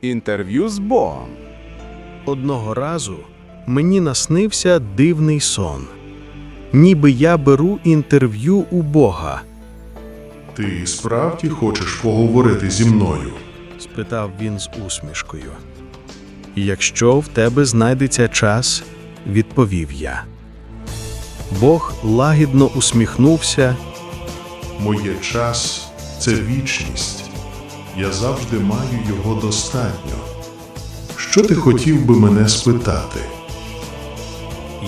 Інтерв'ю з Богом. Одного разу мені наснився дивний сон. Ніби я беру інтерв'ю у Бога, Ти справді хочеш поговорити зі мною? спитав він з усмішкою. Якщо в тебе знайдеться час, відповів я. Бог лагідно усміхнувся, Моє час це вічність. Я завжди маю його достатньо. Що ти хотів би мене спитати?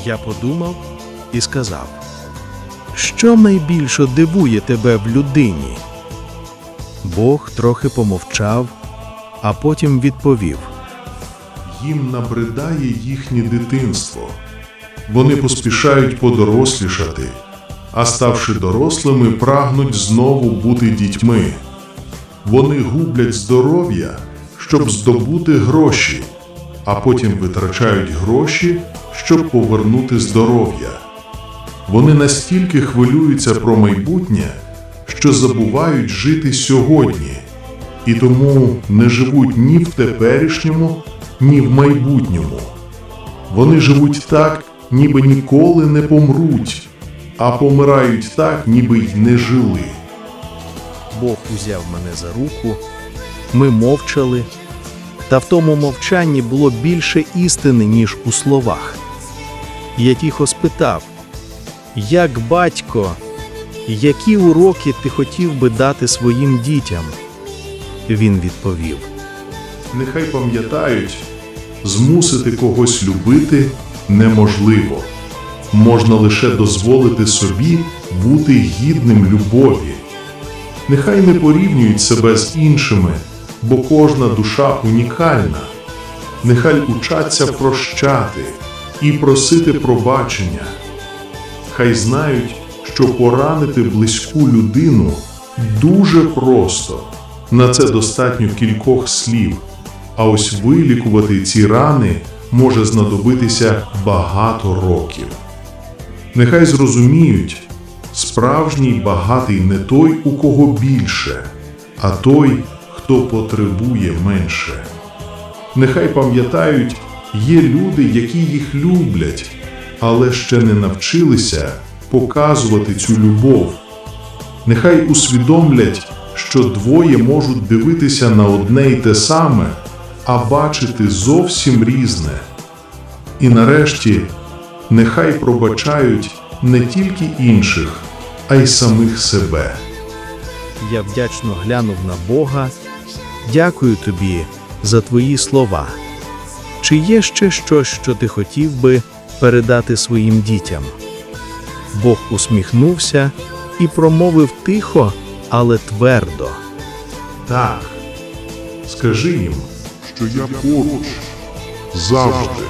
я подумав і сказав: Що найбільше дивує тебе в людині? Бог трохи помовчав, а потім відповів. Їм набридає їхнє дитинство. Вони поспішають подорослішати, а ставши дорослими, прагнуть знову бути дітьми. Вони гублять здоров'я, щоб здобути гроші, а потім витрачають гроші, щоб повернути здоров'я. Вони настільки хвилюються про майбутнє, що забувають жити сьогодні, і тому не живуть ні в теперішньому, ні в майбутньому. Вони живуть так, ніби ніколи не помруть, а помирають так, ніби й не жили. Бог узяв мене за руку, ми мовчали, та в тому мовчанні було більше істини, ніж у словах. Я тихо спитав, як батько, які уроки ти хотів би дати своїм дітям? Він відповів: Нехай пам'ятають, змусити когось любити неможливо. Можна лише дозволити собі бути гідним любові. Нехай не порівнюють себе з іншими, бо кожна душа унікальна. Нехай учаться прощати і просити пробачення. Хай знають, що поранити близьку людину дуже просто. На це достатньо кількох слів. А ось вилікувати ці рани може знадобитися багато років. Нехай зрозуміють, справжній багатий не той, у кого більше, а той, хто потребує менше. Нехай пам'ятають, є люди, які їх люблять, але ще не навчилися показувати цю любов. Нехай усвідомлять, що двоє можуть дивитися на одне й те саме, а бачити зовсім різне. І нарешті, нехай пробачають не тільки інших, а й самих себе. Я вдячно глянув на Бога. Дякую тобі за твої слова. Чи є ще щось, що ти хотів би передати своїм дітям? Бог усміхнувся і промовив тихо, але твердо. Так, скажи їм, що я поруч завжди.